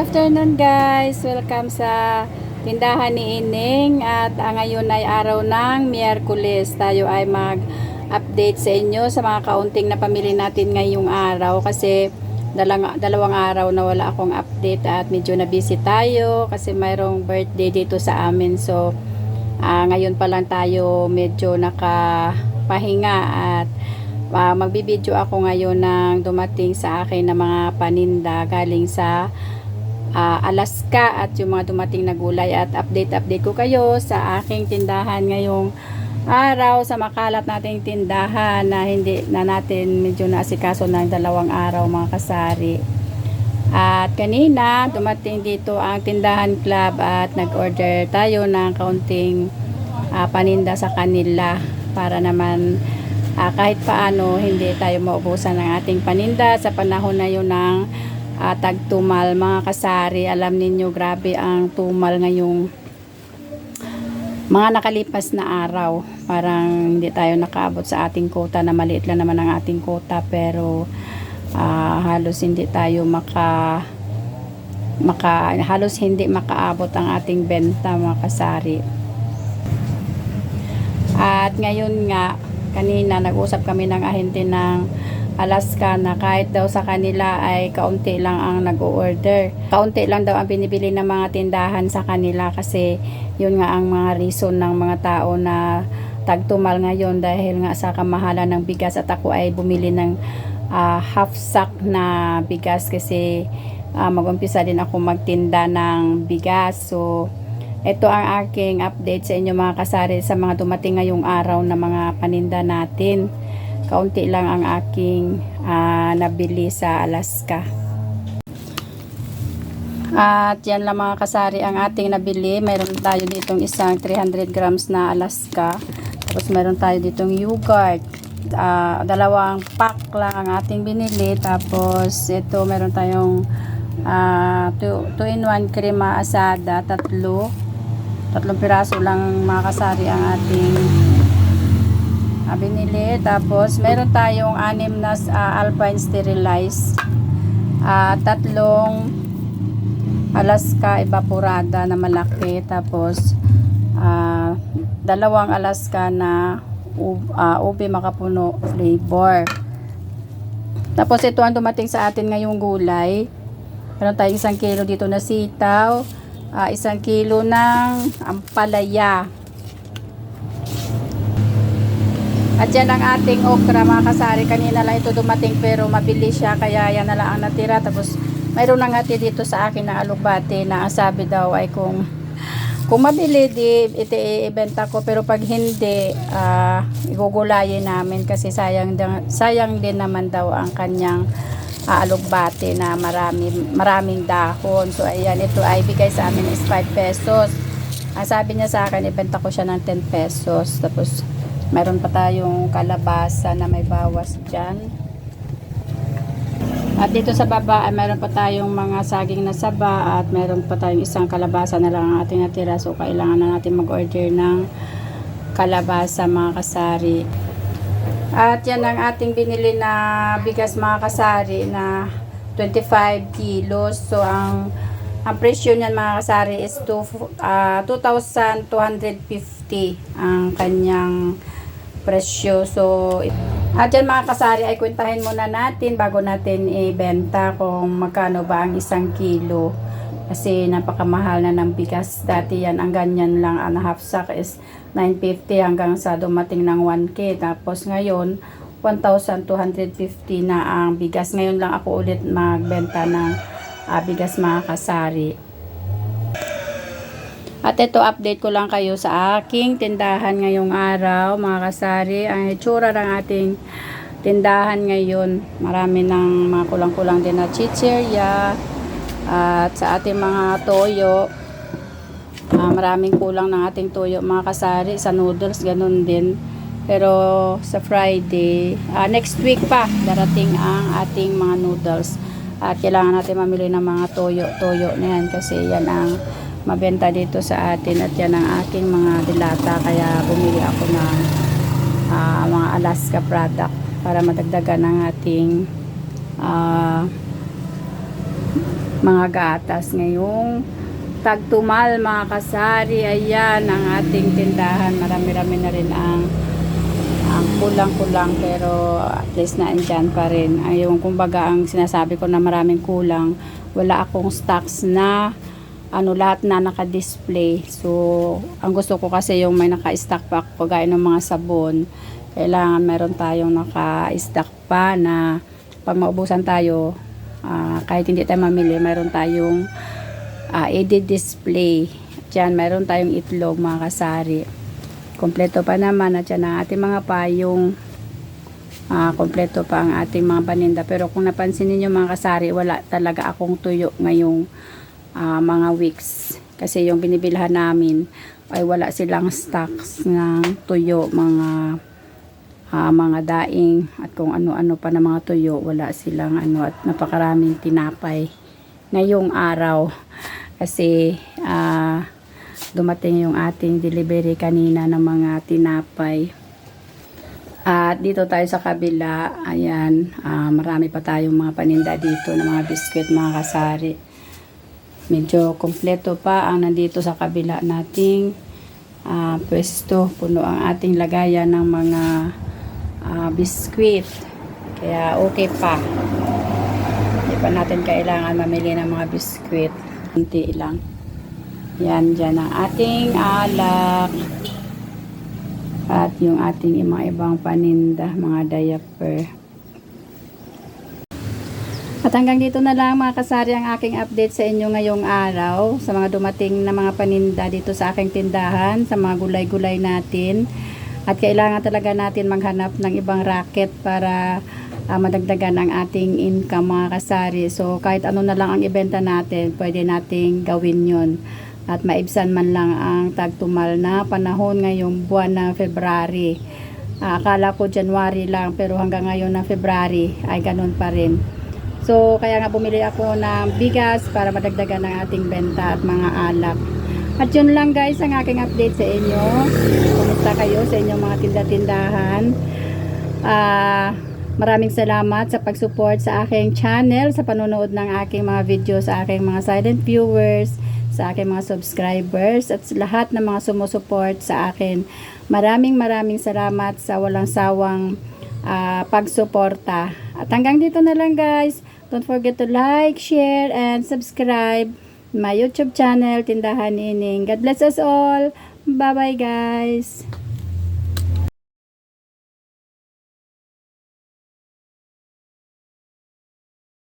afternoon guys! Welcome sa tindahan ni Ining at ah, ngayon ay araw ng Miyerkules. Tayo ay mag-update sa inyo sa mga kaunting na pamili natin ngayong araw kasi dalang, dalawang araw na wala akong update at medyo na busy tayo kasi mayroong birthday dito sa amin. So ah, ngayon pa lang tayo medyo nakapahinga at uh, magbibideo ako ngayon ng dumating sa akin na mga paninda galing sa ah, Alaska at yung mga dumating na gulay at update-update ko kayo sa aking tindahan ngayong araw sa makalat nating tindahan na hindi na natin medyo naasikaso ng dalawang araw mga kasari. At kanina dumating dito ang tindahan club at nag-order tayo ng kaunting ah, paninda sa kanila para naman ah, kahit paano hindi tayo maubusan ng ating paninda sa panahon na yun ng ah, tagtumal mga kasari alam ninyo grabe ang tumal ngayong mga nakalipas na araw. Parang hindi tayo nakaabot sa ating quota na maliit lang naman ang ating quota pero ah, halos hindi tayo maka maka halos hindi makaabot ang ating benta mga kasari. At ngayon nga, kanina nag-usap kami ng ahente ng Alaska na kahit daw sa kanila ay kaunti lang ang nag-order. Kaunti lang daw ang binibili ng mga tindahan sa kanila kasi yun nga ang mga reason ng mga tao na tagtumal ngayon dahil nga sa kamahalan ng bigas at ako ay bumili ng ah, half sack na bigas kasi ah, mag-umpisa din ako magtinda ng bigas. So, ito ang aking update sa inyo mga kasari sa mga dumating ngayong araw na mga paninda natin. Kaunti lang ang aking ah, nabili sa Alaska. At yan lang mga kasari ang ating nabili. Mayroon tayo ditong isang 300 grams na Alaska. Tapos meron tayo ditong yogurt. Ah, dalawang pack lang ang ating binili. Tapos ito meron tayong 2 in 1 crema asada, tatlo. Tatlong piraso lang mga kasari ang ating ah, binili. Tapos meron tayong anim na ah, alpine sterilized. Ah, tatlong Alaska evaporada na malaki tapos ah, dalawang Alaska na ah, ube makapuno flavor. Tapos ito ang dumating sa atin ngayong gulay. Meron tayong isang kilo dito na sitaw, ah, isang kilo ng ampalaya. At yan ang ating okra mga kasari. Kanina lang ito dumating pero mabilis siya kaya yan na lang ang natira. Tapos mayroon nang hati dito sa akin ng alugbate na ang sabi daw ay kung kung mabili di ito ibenta ko pero pag hindi ah, igugulayin namin kasi sayang sayang din naman daw ang kanyang ah, alugbate na marami maraming dahon. So ayan ito ay bigay sa amin is 5 pesos. Ang sabi niya sa akin ibenta ko siya ng 10 pesos. Tapos meron pa tayong kalabasa na may bawas diyan. At dito sa baba ay meron pa tayong mga saging na saba at meron pa tayong isang kalabasa na lang ang ating natira. So kailangan na natin mag-order ng kalabasa mga kasari. At yan ang ating binili na bigas mga kasari na 25 kilos. So ang ang presyo niyan mga kasari is to, ah, 2,250 ang kanyang presyo. So, at yan mga kasari ay kwentahin muna natin bago natin ibenta kung magkano ba ang isang kilo. Kasi napakamahal na ng bigas. Dati yan, ang ganyan lang, ang half sack is 950 hanggang sa dumating ng 1K. Tapos ngayon, 1,250 na ang bigas. Ngayon lang ako ulit magbenta ng ah, bigas mga kasari. At ito, update ko lang kayo sa aking tindahan ngayong araw, mga kasari. Ang itsura ng ating tindahan ngayon. Marami ng mga kulang-kulang din na chichirya. At sa ating mga toyo, ah, maraming kulang ng ating toyo, mga kasari. Sa noodles, ganun din. Pero sa Friday, ah, next week pa, darating ang ating mga noodles. At kailangan natin mamili ng mga toyo-toyo na yan kasi yan ang mabenta dito sa atin at yan ang aking mga dilata. Kaya bumili ako ng ah, mga Alaska product para madagdagan ng ating ah, mga gatas. Ngayong tagtumal mga kasari ayan ang ating tindahan. Marami-rami na rin ang ang kulang-kulang pero at least na andyan pa rin. Ay yung kumbaga ang sinasabi ko na maraming kulang. Wala akong stocks na ano lahat na naka-display. So ang gusto ko kasi yung may naka-stock pa ako gaya ng mga sabon kailangan meron tayong naka-stock pa na pag maubusan tayo ah, kahit hindi tayo mamili meron tayong uh, display. Diyan, meron tayong itlog mga kasari. Kompleto pa naman at yan ang ating mga payong ah kompleto pa ang ating mga paninda. Pero kung napansin niyo mga kasari wala talaga akong tuyo ngayong ah, mga weeks kasi yung binibilhan namin ay wala silang stocks ng tuyo mga ah, mga daing at kung ano-ano pa na mga tuyo wala silang ano at napakaraming tinapay ngayong araw kasi ah dumating yung ating delivery kanina ng mga tinapay. At dito tayo sa kabila, ayan, ah, marami pa tayong mga paninda dito ng mga biskwit, mga kasari. Medyo kompleto pa ang nandito sa kabila nating ah, pwesto. Puno ang ating lagayan ng mga ah, biskwit. Kaya okay pa. Hindi pa natin kailangan mamili ng mga biskwit. Kunti lang. Yan, dyan ang ating alak. At yung ating mga ibang paninda, mga diaper. At hanggang dito na lang mga kasari ang aking update sa inyo ngayong araw. Sa mga dumating na mga paninda dito sa aking tindahan, sa mga gulay-gulay natin. At kailangan talaga natin maghanap ng ibang racket para ah, madagdagan ang ating income mga kasari. So kahit ano na lang ang ibenta natin, pwede nating gawin yon at maibsan man lang ang tagtumal na panahon ngayong buwan ng February. Ah, akala ko January lang pero hanggang ngayon na February ay ganun pa rin. So kaya nga bumili ako ng bigas para madagdagan ang ating benta at mga alak. At yun lang guys ang aking update sa inyo. Kumusta kayo sa inyong mga tinda-tindahan? Ah, maraming salamat sa pag-support sa aking channel, sa panonood ng aking mga video sa aking mga silent viewers, sa aking mga subscribers at lahat ng mga sumusuport sa akin. Maraming maraming salamat sa walang sawang ah, pagsuporta. At hanggang dito na lang guys. Don't forget to like, share, and subscribe my YouTube channel, Tindahan Ining. God bless us all. Bye-bye guys.